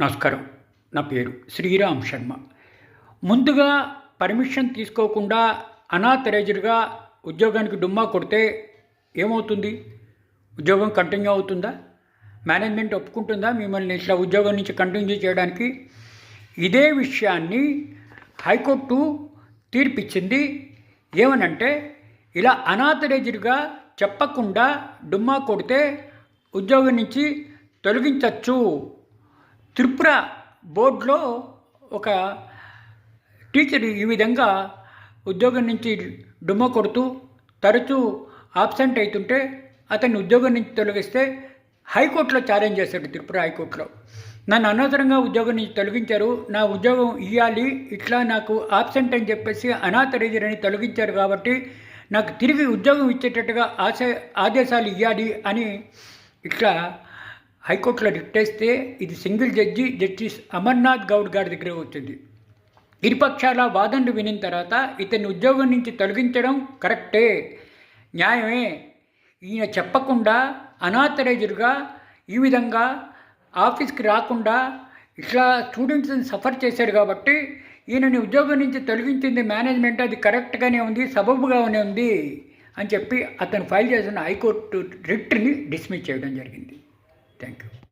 నమస్కారం. నా పేరు శ్రీరామ్ శర్మ. ముందుగా పర్మిషన్ తీసుకోకుండా అనాథరైజ్డ్గా ఉద్యోగానికి డుమ్మా కొడితే ఏమవుతుంది? ఉద్యోగం కంటిన్యూ అవుతుందా? మేనేజ్మెంట్ ఒప్పుకుంటుందా మిమ్మల్ని ఇట్లా ఉద్యోగం నుంచి కంటిన్యూ చేయడానికి? ఇదే విషయాన్ని హైకోర్టు తీర్పిచ్చింది. ఏమనంటే ఇలా అనాథరైజ్డ్గా చెప్పకుండా డుమ్మా కొడితే ఉద్యోగం నుంచి తొలగించవచ్చు త్రిపుర బోర్డులో ఒక టీచర్ ఈ విధంగా ఉద్యోగం నుంచి డుమ్మ కొడుతూ తరచూ ఆబ్సెంట్ అవుతుంటే అతన్ని ఉద్యోగం నుంచి తొలగిస్తే హైకోర్టులో ఛాలెంజ్ చేశాడు త్రిపుర హైకోర్టులో. నన్ను అనవసరంగా ఉద్యోగం నుంచి తొలగించారు. నా ఉద్యోగం ఇవ్వాలి ఇట్లా నాకు ఆబ్సెంట్ అని చెప్పేసి అనాథ రీజర్ అని తొలగించారు కాబట్టి నాకు తిరిగి ఉద్యోగం ఇచ్చేటట్టుగా ఆశ ఆదేశాలు ఇవ్వాలి అని ఇట్లా హైకోర్టులో రిట్టేస్తే ఇది single judge justice Amarnath Goud గారి దగ్గర వచ్చింది. ఇరుపక్షాల వాదనలు వినిన తర్వాత ఇతన్ని ఉద్యోగం నుంచి తొలగించడం కరెక్టే. న్యాయమే. ఈయన చెప్పకుండా అనాథరైజర్గా ఈ విధంగా ఆఫీస్కి రాకుండా ఇట్లా స్టూడెంట్స్ని సఫర్ చేశాడు కాబట్టి ఈయనని ఉద్యోగం నుంచి తొలగించింది మేనేజ్మెంట్. అది కరెక్ట్గానే ఉంది సబబుగానే ఉంది అని చెప్పి అతను ఫైల్ చేసిన హైకోర్టు రిట్ని డిస్మిస్ చేయడం జరిగింది. Thank you.